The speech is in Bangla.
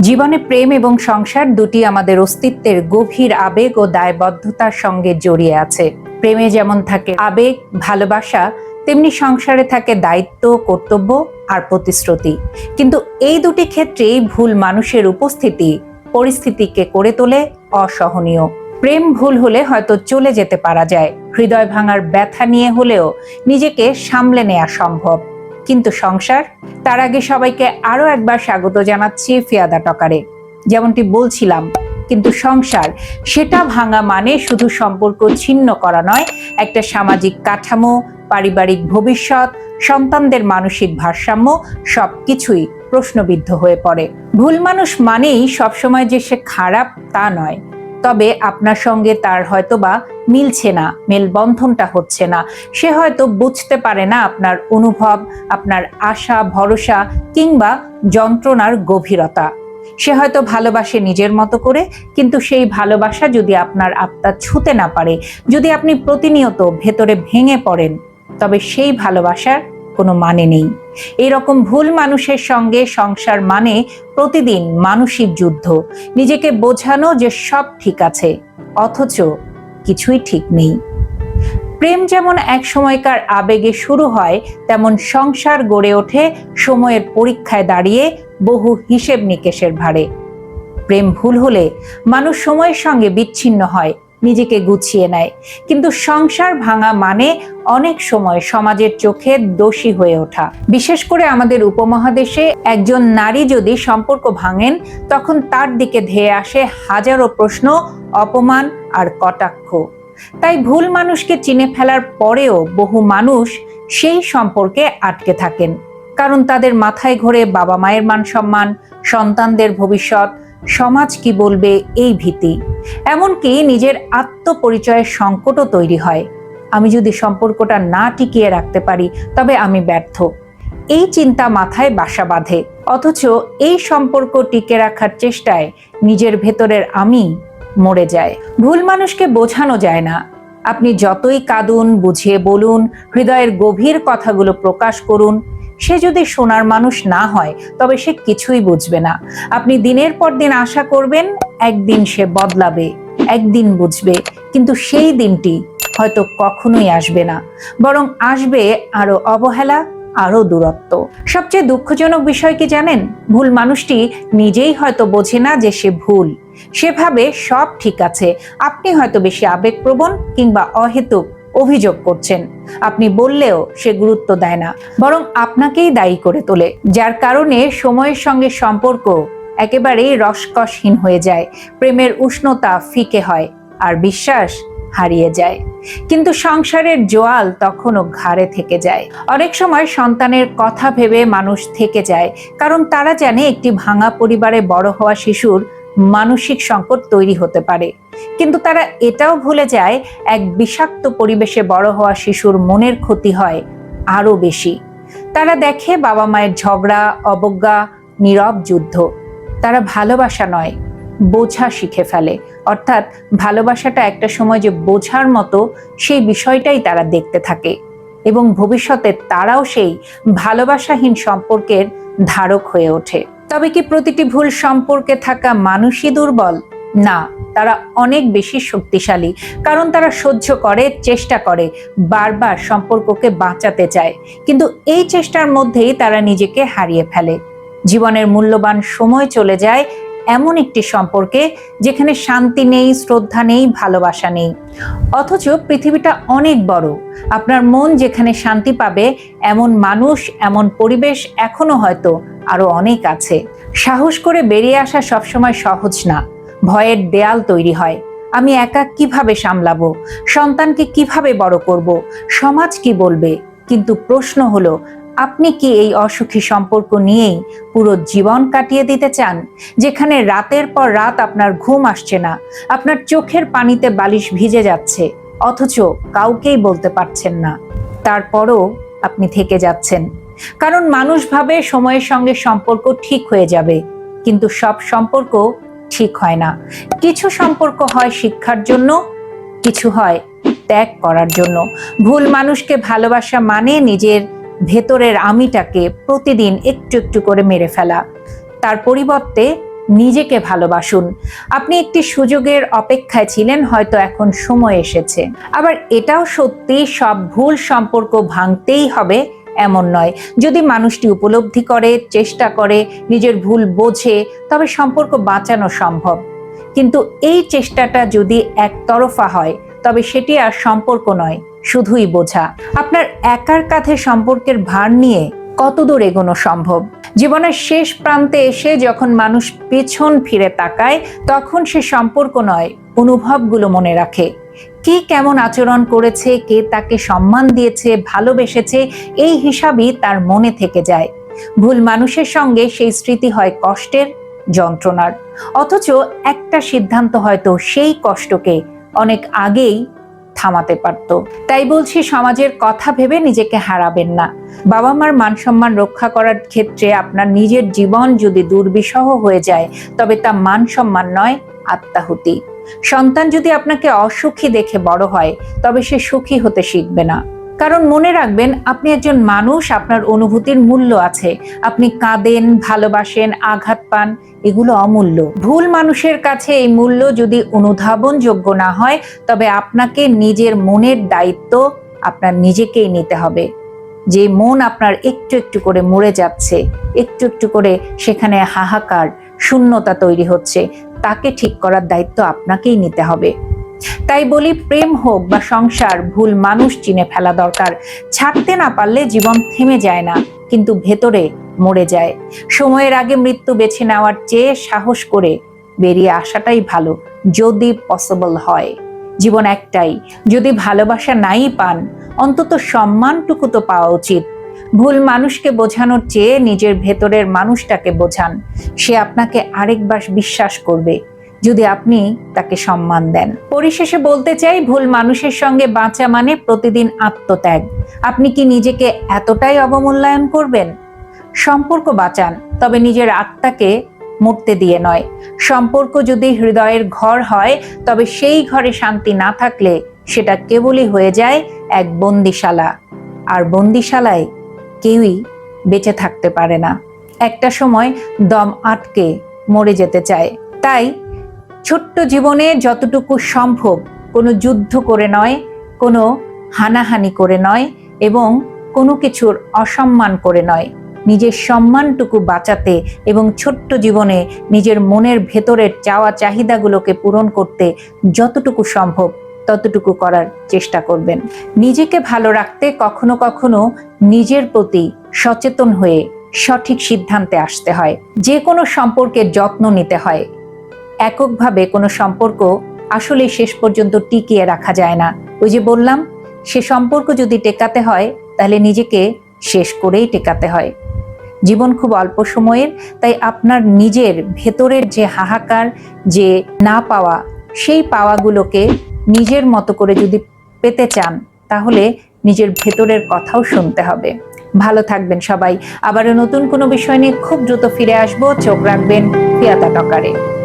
জীবনে প্রেম এবং সংসার দুটি আমাদের অস্তিত্বের গভীর আবেগ ও দায়বদ্ধতার সঙ্গে জড়িয়ে আছে। প্রেমে যেমন থাকে আবেগ, ভালোবাসা, তেমনি সংসারে থাকে দায়িত্ব, কর্তব্য আর প্রতিশ্রুতি। কিন্তু এই দুটি ক্ষেত্রেই ভুল মানুষের উপস্থিতি পরিস্থিতিকে করে তোলে অসহনীয়। প্রেম ভুল হলে হয়তো চলে যেতে পারা যায়। হৃদয় ভাঙার ব্যথা নিয়ে হলেও নিজেকে সামলে নেওয়া সম্ভব। কিন্তু সংসার, তার আগে সবাইকে আরও একবার স্বাগত জানাচ্ছি ফিয়াদা টকারে। যেমনটি বলছিলাম, কিন্তু সংসার, সেটা ভাঙা মানে শুধু সম্পর্ক ছিন্ন করা নয়, একটা সামাজিক কাঠামো, পারিবারিক ভবিষ্যৎ, সন্তানদের মানসিক ভারসাম্য, সবকিছুই প্রশ্নবিদ্ধ হয়ে পড়ে। ভুল মানুষ মানেই সবসময় যে সে খারাপ তা নয়। তবে আপনার সঙ্গে তার হয়তো বা মিলছে না, মেলবন্ধনটা হচ্ছে না। সে হয়তো বুঝতে পারে না আপনার অনুভব, আপনার আশা, ভরসা কিংবা যন্ত্রণার গভীরতা। সে হয়তো ভালোবাসে নিজের মতো করে, কিন্তু সেই ভালোবাসা যদি আপনার আত্মা ছুতে না পারে, যদি আপনি প্রতিনিয়ত ভেতরে ভেঙে পড়েন, তবে সেই ভালোবাসার কোনো মানে নেই। এরকম ভুল মানুষের সঙ্গে সংসার মানে প্রতিদিন মানসিক যুদ্ধ। নিজেকে বোঝানো যে সব ঠিক আছে, অথচ কিছুই ঠিক নেই। প্রেম যেমন এক সময়কার আবেগে শুরু হয়, তেমন সংসার গড়ে ওঠে সময়ের পরীক্ষায় দাঁড়িয়ে বহু হিসেব নিকেশের ভারে প্রেম ভুল হলে মানুষ সময়ের সঙ্গে বিচ্ছিন্ন হয় নিজেকে গুছিয়ে নেয়। কিন্তু সংসার ভাঙা মানে অনেক সময় সমাজের চোখে দোষী হয়ে ওঠা। বিশেষ করে আমাদের উপমহাদেশে একজন নারী যদি সম্পর্ক ভাঙেন, তখন তার দিকে ধেয়ে আসে হাজারো প্রশ্ন, অপমান আর কটাক্ষ। তাই ভুল মানুষকে চিনে ফেলার পরেও বহু মানুষ সেই সম্পর্কে আটকে থাকেন। কারণ তাদের মাথায় ঘোরে বাবা মায়ের মান সম্মান, সন্তানদের ভবিষ্যৎ সমাজ কি বলবে এই ভীতি? এমনকি নিজের আত্মপরিচয়ের সংকটও তৈরি হয়। আমি যদি সম্পর্কটা না টিকিয়ে রাখতে পারি, তবে আমি ব্যর্থ। এই চিন্তা মাথায় বাসা বাঁধে। অথচ এই সম্পর্ক টিকে রাখার চেষ্টায় নিজের ভেতরের আমি মরে যায়। ভুল মানুষকে বোঝানো যায় না। আপনি যতই কাঁদুন, বুঝিয়ে বলুন, হৃদয়ের গভীর কথাগুলো প্রকাশ করুন সে যদি সোনার মানুষ না হয়, তবে সে কিছুই বুঝবে না। আপনি দিনের পর দিন আশা করবেন, একদিন সে বদলাবে, একদিন বুঝবে, কিন্তু সেই দিনটি হয়তো কখনোই আসবে না। বরং আসবে আরও অবহেলা, আরও দূরত্ব। সবচেয়ে দুঃখজনক বিষয় কি জানেন? ভুল মানুষটি নিজেই হয়তো বোঝে না যে সে ভুল। সেভাবে সব ঠিক আছে। আপনি হয়তো বেশি আবেগপ্রবণ কিংবা অহেতুক অভিযোগ করছেন। আপনি বললেও সে গুরুত্ব দেয় না, বরং আপনাকেই দায়ী করে তোলে, যার কারণে সময়ের সঙ্গে সম্পর্ক একেবারেই রসকসহীন হয়ে যায়, প্রেমের উষ্ণতা ফিকে হয়, আর বিশ্বাস হারিয়ে যায়। কিন্তু সংসারের জোয়াল তখনও ঘাড়ে থেকে যায়। অনেক সময় সন্তানের কথা ভেবে মানুষ থেকে যায়, কারণ তারা জানে একটি ভাঙা পরিবারে বড় হওয়া শিশুর মানসিক সংকট তৈরি হতে পারে। কিন্তু তারা এটাও ভুলে যায়, এক বিষাক্ত পরিবেশে বড় হওয়া শিশুর মনের ক্ষতি হয় আরও বেশি। তারা দেখে বাবা মায়ের ঝগড়া, অবজ্ঞা, নীরব যুদ্ধ। তারা ভালোবাসা নয়, বোঝা শিখে ফেলে। অর্থাৎ ভালোবাসাটা একটা সময় যে বোঝার মতো সেই বিষয়টাই তারা দেখতে থাকে। এবং ভবিষ্যতে তারাও সেই ভালোবাসাহীন সম্পর্কের ধারক হয়ে ওঠে। তবে কি প্রতিটি ভুল সম্পর্কে থাকা মানুষই দুর্বল? না, তারা অনেক বেশি শক্তিশালী, কারণ তারা সহ্য করে, চেষ্টা করে, বারবার সম্পর্ককে বাঁচাতে চায়। কিন্তু এই চেষ্টার মধ্যেই তারা নিজেকে হারিয়ে ফেলে। জীবনের মূল্যবান সময় চলে যায় এমন একটি সম্পর্কে যেখানে শান্তি নেই, শ্রদ্ধা নেই, ভালোবাসা নেই। অথচ পৃথিবীটা অনেক বড়। আপনার মন যেখানে শান্তি পাবে, এমন মানুষ, এমন পরিবেশ এখনও হয়তো আরও অনেক আছে। সাহস করে বেরিয়ে আসা সবসময় সহজ না। ভয়ের দেয়াল তৈরি হয়। আমি একা কীভাবে সামলাবো? সন্তানকে কীভাবে বড় করব? সমাজ কি বলবে? কিন্তু প্রশ্ন হলো আপনি কি এই অসুখী সম্পর্ক নিয়েই পুরো জীবন কাটিয়ে দিতে চান? যেখানে রাতের পর রাত আপনার ঘুম আসছে না, আপনার চোখের পানিতে বালিশ ভিজে যাচ্ছে, অথচ কাউকেই বলতে পারছেন না। তারপরও আপনি থেকে যাচ্ছেন। কারণ মানুষ ভাবে সময়ের সঙ্গে সম্পর্ক ঠিক হয়ে যাবে, কিন্তু সব সম্পর্ক ঠিক হয় না। কিছু সম্পর্ক হয় শিক্ষার জন্য, কিছু হয় ত্যাগ করার জন্য। ভুল মানুষকে ভালোবাসা মানে নিজের ভেতরের আমিটাকে প্রতিদিন একটু একটু করে মেরে ফেলা। তার পরিবর্তে নিজেকে ভালোবাসুন। আপনি একটি সুযোগের অপেক্ষায় ছিলেন, হয়তো এখন সময় এসেছে। আবার এটাও সত্যি, সব ভুল সম্পর্ক ভাঙতেই হবে, এমন নয়। যদি মানুষটি উপলব্ধি করে, চেষ্টা করে, নিজের ভুল বোঝে, তবে সম্পর্ক বাঁচানো সম্ভব। কিন্তু এই চেষ্টাটা যদি একতরফা হয়, তবে সেটি আর সম্পর্ক নয়। শুধুই বোঝা, আপনার একার কাঁধে সম্পর্কের ভার নিয়ে কতদূর এগোনো সম্ভব? জীবনের শেষ প্রান্তে এসে যখন মানুষ পেছন ফিরে তাকায়, তখন সে সম্পর্ক নয়, অনুভবগুলো মনে রাখে। কে কেমন আচরণ করেছে, কে তাকে সম্মান দিয়েছে, ভালোবেসেছে, এই হিসাবই তার মনে থেকে যায়। ভুল মানুষের সঙ্গে সেই স্মৃতি হয় কষ্টের, যন্ত্রণার। অথচ একটা সিদ্ধান্ত হয়তো সেই কষ্টকে অনেক আগেই থামাতে পারত। তাই বলছি, সমাজের কথা ভেবে নিজেকে হারাবেন না। বাবা মার মান সম্মান রক্ষা করার ক্ষেত্রে আপনার নিজের জীবন যদি দুর্বিষহ হয়ে যায়, তবে তা মান সম্মান নয়, আত্মাহুতি। সন্তান যদি আপনাকে অসুখী দেখে বড় হয়, তবে সে সুখী হতে শিখবে না। কারণ মনে রাখবেন, আপনি একজন মানুষ, আপনার অনুভূতির মূল্য আছে। আপনি কাঁদেন, ভালোবাসেন, আঘাত পান, এগুলো অমূল্য। ভুল মানুষের কাছে এই মূল্য যদি অনুধাবনযোগ্য না হয়, তবে আপনাকে নিজের মনের দায়িত্ব আপনার নিজেকেই নিতে হবে। যে মন আপনার একটু একটু করে মরে যাচ্ছে, একটু একটু করে সেখানে হাহাকার, শূন্যতা তৈরি হচ্ছে, তাকে ঠিক করার দায়িত্ব আপনাকেই নিতে হবে। তাই বলি প্রেম হোক বা সংসার, ভুল মানুষ চিনে ফেলা দরকার। ছাড়তে না পারলে জীবন থেমে যায় না, কিন্তু ভেতরে মরে যায়। সময়ের আগে মৃত্যু বেছে নেওয়ার চেয়ে সাহস করে বেরিয়ে আসাটাই ভালো, যদি পসিবল হয়। জীবন একটাই, যদি ভালোবাসা নাই পান, অন্তত সম্মানটুকু তো পাওয়া উচিত। ভুল মানুষকে বোঝানোর চেয়ে নিজের ভেতরের মানুষটাকে বোঝান। সে আপনাকে আরেকবার বিশ্বাস করবে। যদি আপনি তাকে সম্মান দেন। পরিশেষে বলতে চাই, ভুল মানুষের সঙ্গে বাঁচা মানে প্রতিদিন আত্মত্যাগ। আপনি কি নিজেকে এতটাই অবমূল্যায়ন করবেন? সম্পর্ক বাঁচান, তবে নিজের আত্মাকে মরতে দিয়ে নয়। সম্পর্ক যদি হৃদয়ের ঘর হয়, তবে সেই ঘরে শান্তি না থাকলে সেটা কেবলই হয়ে যায় এক বন্দিশালা। আর বন্দিশালায় কেউই বেঁচে থাকতে পারে না। একটা সময় দম আটকে মরে যেতে চায়। তাই ছোট্ট জীবনে যতটুকু সম্ভব কোনো যুদ্ধ করে নয়, কোনো হানাহানি করে নয় এবং কোনো কিছুর অসম্মান করে নয়। নিজের সম্মানটুকু বাঁচাতে এবং ছোট্ট জীবনে নিজের মনের ভেতরের চাওয়া চাহিদাগুলোকে পূরণ করতে যতটুকু সম্ভব ততটুকু করার চেষ্টা করবেন। নিজেকে ভালো রাখতে কখনো কখনো নিজের প্রতি সচেতন হয়ে সঠিক সিদ্ধান্তে আসতে হয়। যে কোনো সম্পর্কের যত্ন নিতে হয়। এককভাবে কোনো সম্পর্ক আসলে শেষ পর্যন্ত টিকিয়ে রাখা যায় না। ওই যে বললাম, সে সম্পর্ক যদি টেকাতে হয়, তাহলে নিজেকে শেষ করেই টেকাতে হয়। জীবন খুব অল্প সময়ের, তাই আপনার নিজের ভেতরের যে হাহাকার, যে না পাওয়া, সেই পাওয়াগুলোকে নিজের মতো করে যদি পেতে চান, তাহলে নিজের ভেতরের কথাও শুনতে হবে। ভালো থাকবেন সবাই। আবারও নতুন কোনো বিষয় নিয়ে খুব দ্রুত ফিরে আসব। চোখ রাখবেন পিয়াতা টকারে